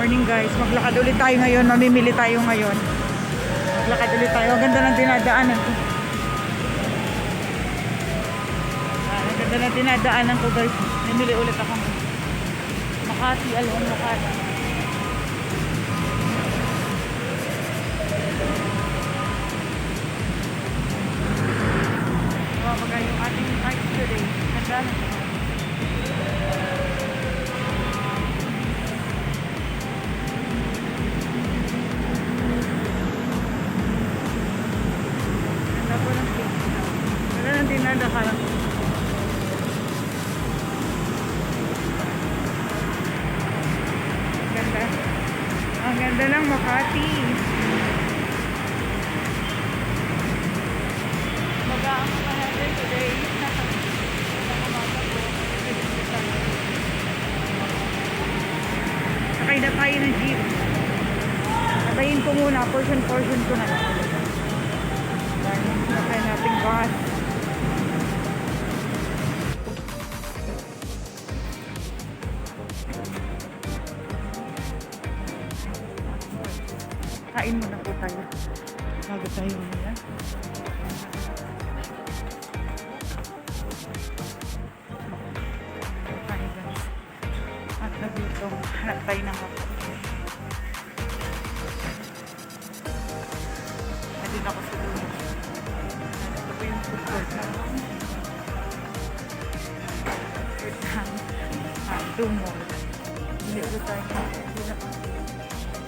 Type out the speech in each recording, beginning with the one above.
Morning guys, maglakad ulit tayo ngayon. Mamimili tayo ngayon. Maglakad ulit tayo. Ang ganda ng dinadaanan ko. Ah, ang ganda ng dinadaanan ko guys. Mamili ulit ako. Makati, mo Makati. Wow, mga yung ating art today. Ganda. Mag-aama pa natin today. Sakay na tayo ng jeep. Natayin ko muna. Portion-portion ko na lang. Sakay natin bus. Kain muna po tayo. Bago tayo muna. Nandito, hanap tayo ng hapon. Nandito ako sa dulo. Ito po yung food court na food ng ah, Dumo. Hindi ko tayo. Hindi na.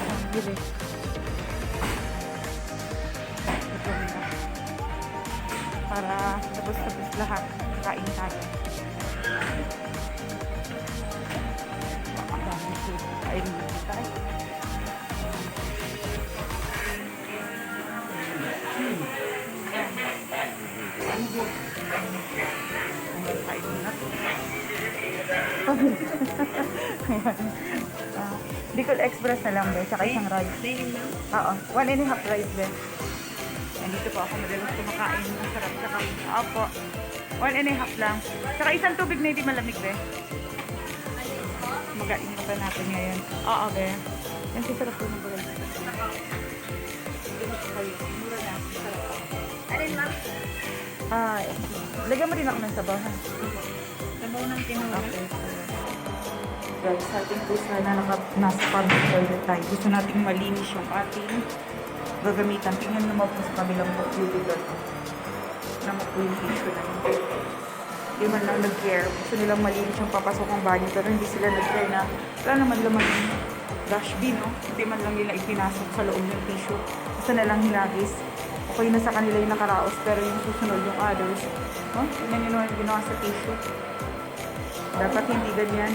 Ang bili. Ito na. Para tapos-tapos lahat. Kain tayo. Dami food. Kain dito tayo. Kain na. Ayan. Ah, Bicol Express na lang, be. Saka isang rice. Oo. One and a half rice, be. Nandito po ako madalas kumakain. Ang sarap sa kain. Opo. One and a half lang. Saka isang tubig na hindi malamig, be. Magain pa natin ngayon. Oo, be. Yan si sarap po ng rice. Mura na. Alin lang? Ah, lagyan mo rin ako ng sabaw, ha? Sabaw ng tinula. Okay. Guys, sa ating po sana naka, nasa public toilet tayo. Gusto nating malinis yung ating gagamitan. Tingnan naman po sa kabilang beauty doon. Naman po yung tissue na yun. Hindi man lang nag-care. Gusto nilang malinis yung papasok ng banyo. Pero hindi sila nag-care na wala naman laman yung dash bin, no? Hindi man lang nila ipinasok sa loob yung tissue. Basta na lang hinagis. Okay na sa kanila yung nakaraos. Pero yung susunod yung others. No? Tingnan nyo naman ginawa sa tissue. Dapat hindi ganyan.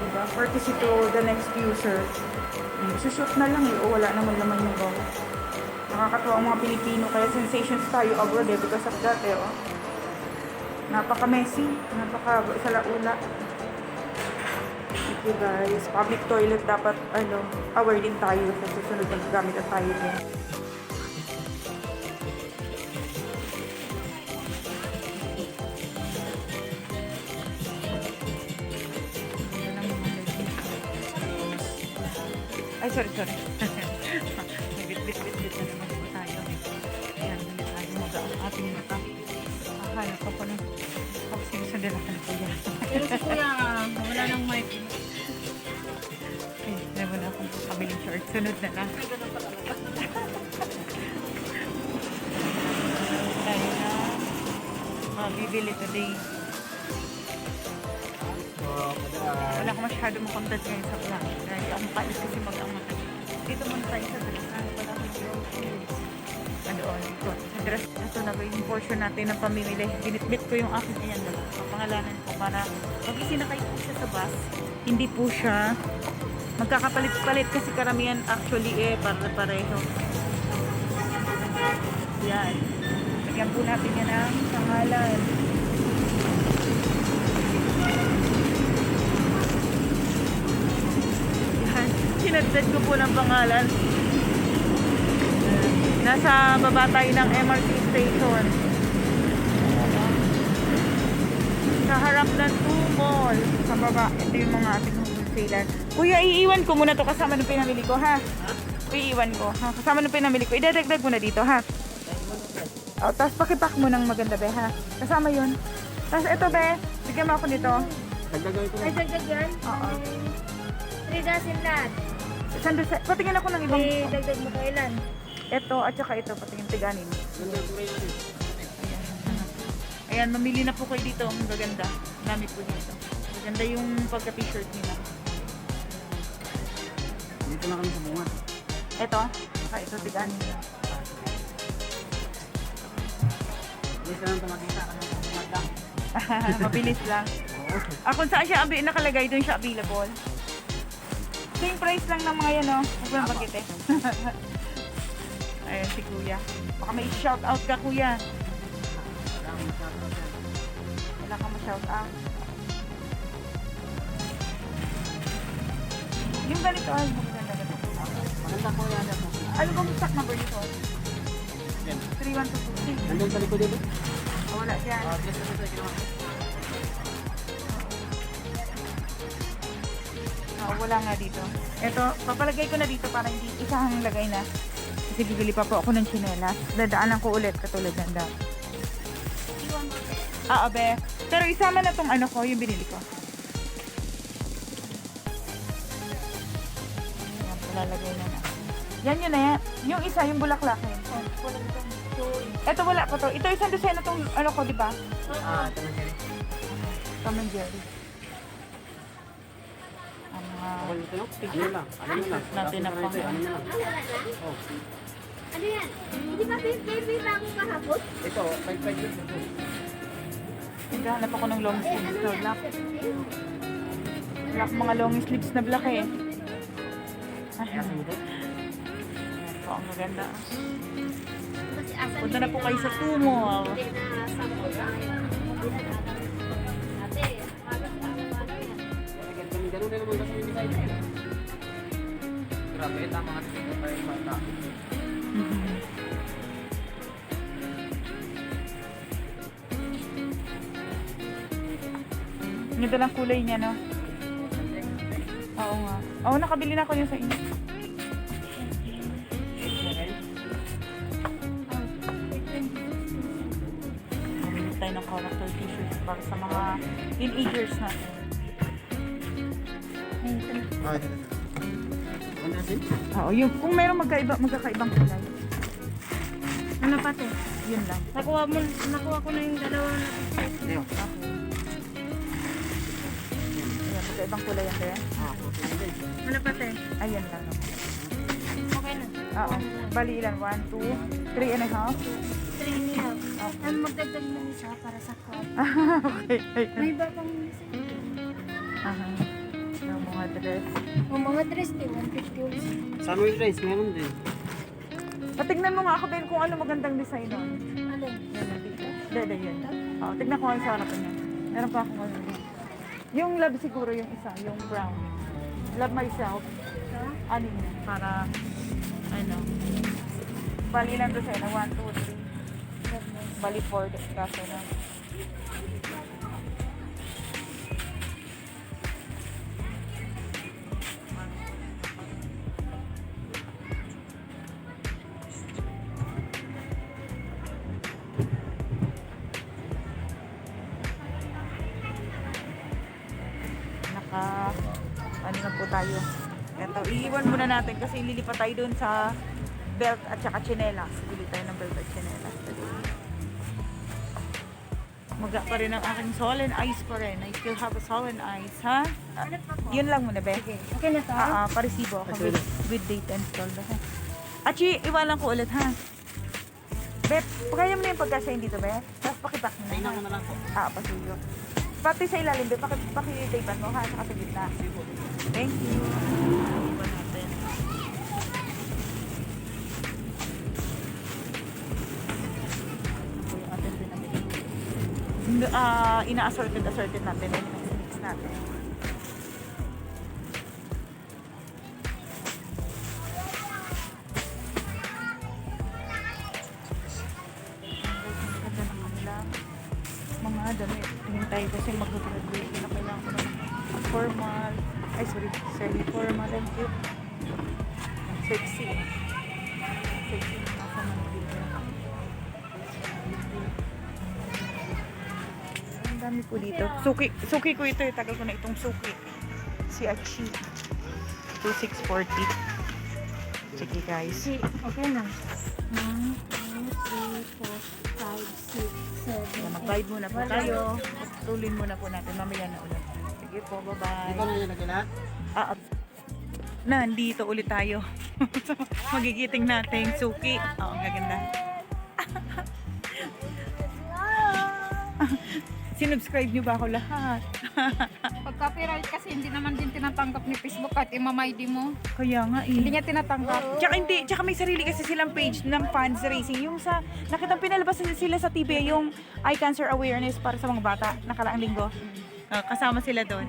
Diba? Courtesy to the next user. Hmm, Sushoot na lang eh. O wala naman laman yung bawal. Nakakatawa ang mga Pilipino. Kaya sensations tayo abroad eh. Because of that eh. Oh. Napaka-messy. Napaka-salaula. You guys. Public toilet dapat ano, aware din tayo sa susunod na gamit na tayo din. Ay, sorry, sorry. Akala ko pa nung oh, sinusundan ako ng kuya. Pero si kuya, wala nang mic. Ay, naman na akong kabiling short. Sunod na lang. tayo na ah, bibili today. Wala ko masyado makontent ngayon sa vlog. Dahil ako makalis kasi mag-amat. Dito muna tayo sa dress. Ano pala akong groceries? Ano o, dito. Sa dress. Ito na yung portion natin ng pamimili. Binitbit ko yung aking ayan. Dalawa. Pangalanan ko para pag isinakay po siya sa bus, hindi po siya magkakapalit-palit kasi karamihan actually eh pare-pareho. Yan. Lagyan po natin yan ng pangalan. Yan. Sinagdad ko po ng pangalan. Nasa baba tayo ng MRT station. Sa harap ng two mall. Sa baba. Ito yung mga ating sailan. Kuya, iiwan ko muna to kasama ng pinamili ko, ha? Iiwan ko, ha? Kasama ng pinamili ko. Idadagdag mo na dito, ha? O, tapos pakipak mo ng maganda, be, ha? Kasama yun. Tapos ito, be, bigyan mo ako nito. Dagdagan ko Ay, dagdag yan? Oo. 3 dozen lahat. Saan doon sa- Patingin ako ng ibang... Eh, dagdag mo kailan? Ito, at saka ito, patingin tiganin. Dagdagan ko rin yan. Ayan, mamili na po kayo dito. Ang gaganda. Dami po dito. Maganda yung pagka-t-shirt nila. Dito na kami sa bunga. Ito, saka ito, tiganin. Dito lang ng bunga lang. Mabilis lang. Ah, kung saan siya nakalagay, doon siya available. Same price lang ng mga yan, no? Huwag mo nang pakite. Si Kuya. Baka may shout out ka, Kuya. Wala akong masyado dyan. Wala kang ma-shout out. Yung ganito, ay, maganda ganito. Maganda ko yan. Ano bang stock number nito? Yan. 3123. Nandun sa likod dito. Oh, wala dyan. Ah, just ito, ginawa. Oo, wala nga dito. Ito, papalagay ko na dito para hindi isang lagay na. Bibili pa po ako ng tsinelas. Dadaanan ko ulit katulad ng dati. Iwan mo. Ah, abe. Pero isama na tong ano ko, yung binili ko. Yan, palalagay na na. Yan yun eh. Yung isa, yung bulaklak eh. Itong joy. Ito wala pa to. Ito isang dosena tong ano ko, di ba? Ah, ito na siya. Tom and Jerry. Ang mga... Ako dito, no? Ano lang? Ano na lang? Natin na ito, Ano na lang? Baby bago kahapon? Ito, 5-5 years ito. Naghahanap ako ng long Eh, sleeves ano na black. Black mga long sleeves na black eh. Sa ito. Ang maganda. Punta na po kayo sa mga- Tumo. Sa? Ganun na naman kasi yung design. Grabe, tama nga dito pa yung Ganda lang kulay niya, no? Oo nga. Oo, nakabili na ako yun sa inyo. Mamili tayo ng character t-shirts para sa mga teenagers natin. Ah. Ano natin? Oo, yung, kung meron magkaiba, magkakaibang kulay. Ano pati? Yun lang. Nakuha mo, nakuha ko na yung dalawa na Ito. Okay. Ayan, magkaibang kulay yan kaya. Ah, okay. Ano pati? Ayan lang. Okay na. Oo. Bali ilan? 1, 2, 3 and a half. Three and a half. Okay. Ang magdagdag ng isa para sa cup. okay. Ayan. May iba pang isa. Aha. Yung mga dress. Ang mga dress din, 150 ulit. Summer dress, meron din. Patignan mo nga ako din kung ano magandang design nun. Ano? Yan na dito. Dede, yun. Oo, tignan ko ano sa harapan niya. Meron pa akong ano din. Yung love siguro yung isa, yung brown. Love myself. Ano yun? Para, ano. Bali ilan doon sa'yo? 1, 2, 3. Bali 4 kaso na. Natin kasi ililipat tayo doon sa belt at saka chinelas. Bili tayo ng belt at chinelas. Maga pa rin ang aking solid ice pa rin. I still have a solid ice, ha? Po? yun lang muna, be. Okay. Okay na to? Ah, ah, paresibo ako with, with date and ha. Achi, iwanan ko ulit, ha? Be, kaya mo na yung pagkasayin dito, be? Tapos pakipak mo na. Ko na lang po. Ah, pasuyo. Pati sa ilalim, be, paki, pakitaypan mo, ha? Saka sa gitna. Thank you. N- Ah, ina-assorted, assorted natin. Yan yung mix natin. Mga damit. Tingin tayo kasi mag-graduate na kailangan ko ng formal. Ay, sorry. For Madam Cute. Sexy. Sexy. Ang dami po dito. Suki, suki ko ito. eh. Tagal ko na itong suki. Si Achi. 2640. Sige guys. Okay na. 1, 2, 3, 4, 5, 6, 7, Ayan, Mag-vibe muna po tayo. Tulin muna po natin. Mamaya na ulit. Sige po, bye-bye. Ito na yung nagilat? Ah, ah. nandito ulit tayo. Magigiting natin suki. Oo, ang gaganda. Sinubscribe niyo ba ako lahat? Pag copyright kasi hindi naman din tinatanggap ni Facebook kahit imamay mo. Kaya nga Hindi eh. niya tinatanggap. Tsaka hindi, tsaka may sarili kasi silang page ng fans racing. Yung sa, nakita pinalabas sila sa TV, yung eye cancer awareness para sa mga bata, nakaraang linggo. Ah, kasama sila doon.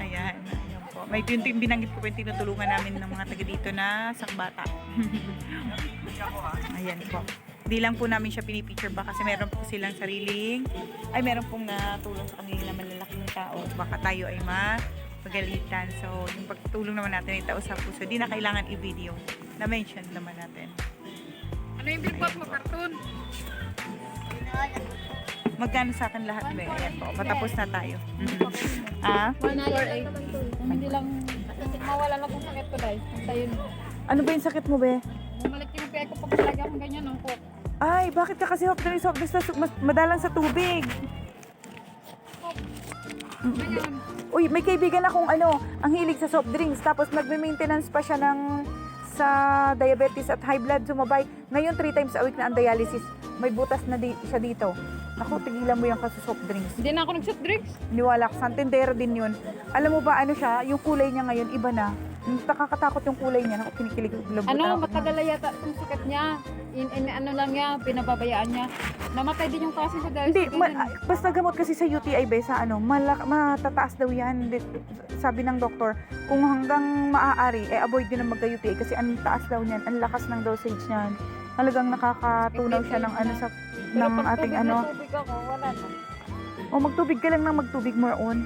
Ayan, ayan po. May yun yung binanggit ko po yung tinutulungan namin ng mga taga dito na sang bata. Ayan po. Hindi lang po namin siya pinipicture ba kasi meron po silang sariling, ay meron pong natulong sa kanila na malalaking tao. Baka tayo ay mapagalitan. So, yung pagtulong naman natin ay tao sa puso. Di na kailangan i-video. Na-mention naman natin. Ano yung billboard mo, cartoon? Magkano sa akin lahat, be? Ayan po. Patapos na tayo. ah? Kung hindi lang mawala na kung sakit ko dahil. Ano ba yung sakit mo, be? Bumalik yung piyay ko pag talaga akong ganyan ng cook. Ay, bakit ka kasi hop drinks, hop drinks mas madalang sa tubig? Uy, may kaibigan akong ano, ang hilig sa soft drinks. Tapos magme-maintenance pa siya ng sa diabetes at high blood sumabay. Ngayon, three times a week na ang dialysis. May butas na di, siya dito. Ako, tigilan mo yung kasi soft drinks. Hindi na ako nag-soft drinks. Niwala ko, Santendero din yun. Alam mo ba, ano siya, yung kulay niya ngayon, iba na. Nakakatakot yung kulay niya. Ako, kinikilig. Ano, ako. matagal na yata yung sakit niya. In, in, ano lang niya, pinababayaan niya. Namatay din yung kasi sa dahil Hindi, sa ma- basta gamot kasi sa UTI ba, sa ano, malak matataas daw yan. Di- Sabi ng doktor, kung hanggang maaari, eh avoid din na magka-UTI kasi ang taas daw niyan, ang lakas ng dosage niyan. Talagang nakakatunaw siya ng ano sa Pero ng pag ating tubig ano. na tubig ako, wala na. O magtubig ka lang ng magtubig more on.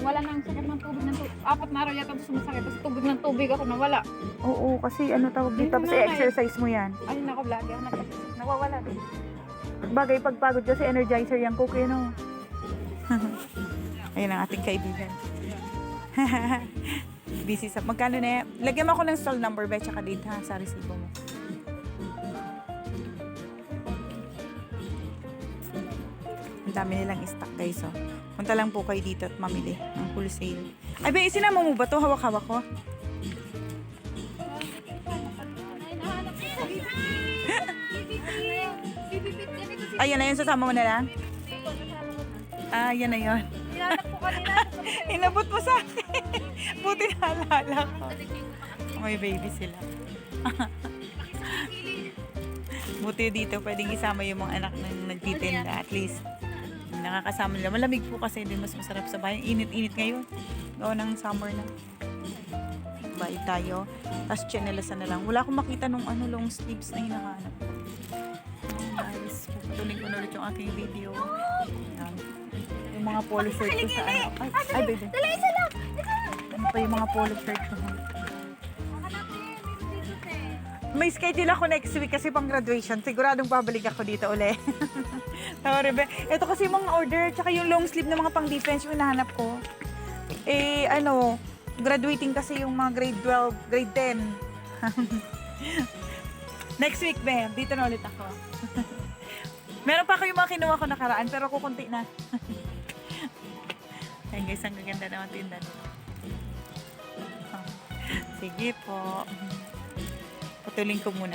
Wala nang sakit ng tubig ng tubig. Apat na araw yata sumasakit. Tapos tubig ng tubig ako nawala. Oo, kasi ano tawag dito, tapos eh. i-exercise mo yan. Ay, nako, nagkasakit. Nawawala din. Bagay pagpagod kasi energizer yung coke, no? Ayun ang ating kaibigan. Busy sa... Magkano na yan? Lagyan mo ako ng stall number, be, tsaka date ha, sa resibo mo. Ang dami nilang stock, guys, oh. Punta lang po kayo dito at mamili ng wholesale. Ay, be, isinama mo ba to? Hawak-hawak ko. Ayan na yun, sasama mo na lang? Ah, yan na yun. Inabot mo sa akin. Buti naalala ko. May baby sila. Buti dito pwedeng isama yung mga anak ng nagtitinda. At least, nakakasama nila. Malamig po kasi din mas masarap sa bahay. Init-init ngayon. Oo, ng summer na. Bahay tayo. Tapos chinelasan na lang. Wala akong makita nung ano, long sleeves na hinahanap ko. Ayan, guys, puputulin ko na ulit yung aking video. Ayan. Yung mga polo shirt ko sa ano. Ay, ay baby. Ano pa yung mga polo shirt ko? May schedule ako next week kasi pang graduation. Siguradong babalik ako dito uli. Tawa Rebe. Ito kasi yung mga order, tsaka yung long sleeve ng mga pang defense yung hinahanap ko. Eh, ano, graduating kasi yung mga grade 12, grade 10. next week, be, dito na ulit ako. Meron pa ako yung mga kinuha ko nakaraan, pero kukunti na. Ayun guys, ang gaganda naman tinda nila. Sige po. Putulin ko muna.